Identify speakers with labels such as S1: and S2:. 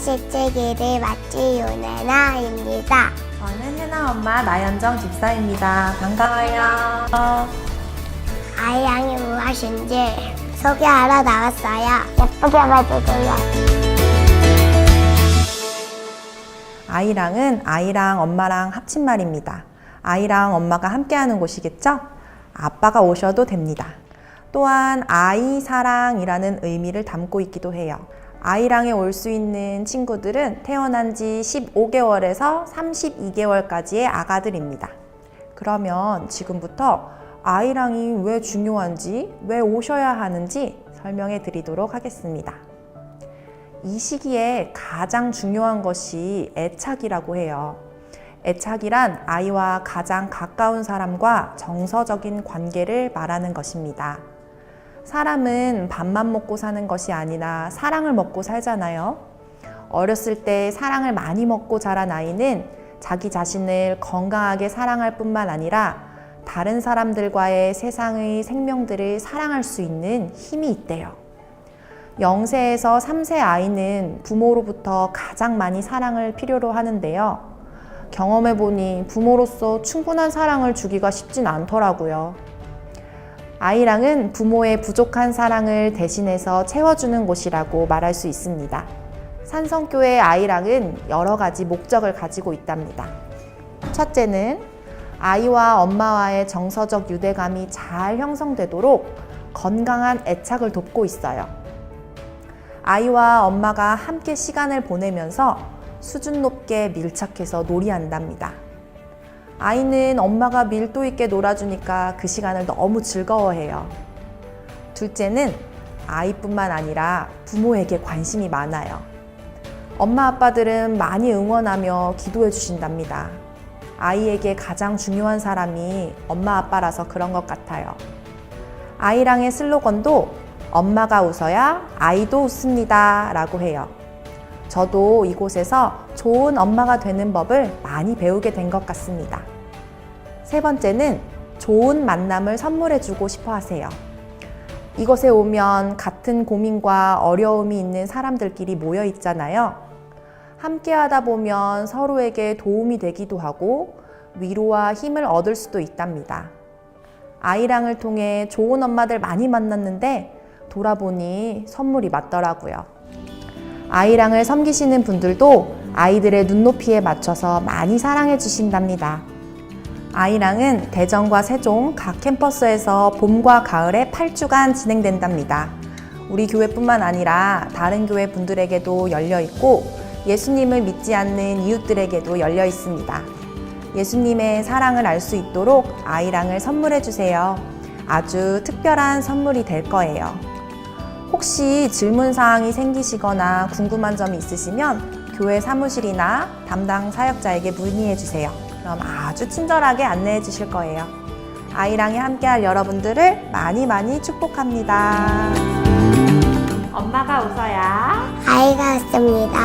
S1: 실제기를 마치 요네나입니다.
S2: 저는 해나 엄마 나연정 집사입니다. 반가워요.
S1: 아이양이 무엇인지 소개하러 나왔어요. 예쁘게 봐주세요.
S2: 아이랑은 아이랑 엄마랑 합친 말입니다. 아이랑 엄마가 함께하는 곳이겠죠? 아빠가 오셔도 됩니다. 또한 아이 사랑이라는 의미를 담고 있기도 해요. 아이랑에 올 수 있는 친구들은 태어난 지 15개월에서 32개월까지의 아가들입니다. 그러면 지금부터 아이랑이 왜 중요한지, 왜 오셔야 하는지 설명해 드리도록 하겠습니다. 이 시기에 가장 중요한 것이 애착이라고 해요. 애착이란 아이와 가장 가까운 사람과 정서적인 관계를 말하는 것입니다. 사람은 밥만 먹고 사는 것이 아니라 사랑을 먹고 살잖아요. 어렸을 때 사랑을 많이 먹고 자란 아이는 자기 자신을 건강하게 사랑할 뿐만 아니라 다른 사람들과의 세상의 생명들을 사랑할 수 있는 힘이 있대요. 0세에서 3세 아이는 부모로부터 가장 많이 사랑을 필요로 하는데요. 경험해보니 부모로서 충분한 사랑을 주기가 쉽진 않더라고요. 아이랑은 부모의 부족한 사랑을 대신해서 채워주는 곳이라고 말할 수 있습니다. 산성교회 아이랑은 여러 가지 목적을 가지고 있답니다. 첫째는 아이와 엄마와의 정서적 유대감이 잘 형성되도록 건강한 애착을 돕고 있어요. 아이와 엄마가 함께 시간을 보내면서 수준 높게 밀착해서 놀이한답니다. 아이는 엄마가 밀도 있게 놀아주니까 그 시간을 너무 즐거워해요. 둘째는 아이뿐만 아니라 부모에게 관심이 많아요. 엄마 아빠들은 많이 응원하며 기도해 주신답니다. 아이에게 가장 중요한 사람이 엄마 아빠라서 그런 것 같아요. 아이랑의 슬로건도 엄마가 웃어야 아이도 웃습니다. 라고 해요. 저도 이곳에서 좋은 엄마가 되는 법을 많이 배우게 된 것 같습니다. 세 번째는 좋은 만남을 선물해 주고 싶어 하세요. 이곳에 오면 같은 고민과 어려움이 있는 사람들끼리 모여 있잖아요. 함께 하다 보면 서로에게 도움이 되기도 하고 위로와 힘을 얻을 수도 있답니다. 아이랑을 통해 좋은 엄마들 많이 만났는데 돌아보니 선물이 맞더라고요. 아이랑을 섬기시는 분들도 아이들의 눈높이에 맞춰서 많이 사랑해 주신답니다. 아이랑은 대전과 세종 각 캠퍼스에서 봄과 가을에 8주간 진행된답니다. 우리 교회뿐만 아니라 다른 교회 분들에게도 열려 있고 예수님을 믿지 않는 이웃들에게도 열려 있습니다. 예수님의 사랑을 알 수 있도록 아이랑을 선물해 주세요. 아주 특별한 선물이 될 거예요. 혹시 질문 사항이 생기시거나 궁금한 점이 있으시면 교회 사무실이나 담당 사역자에게 문의해 주세요. 그럼 아주 친절하게 안내해 주실 거예요. 아이랑이 함께할 여러분들을 많이 많이 축복합니다. 엄마가 웃어야
S1: 아이가 웃습니다.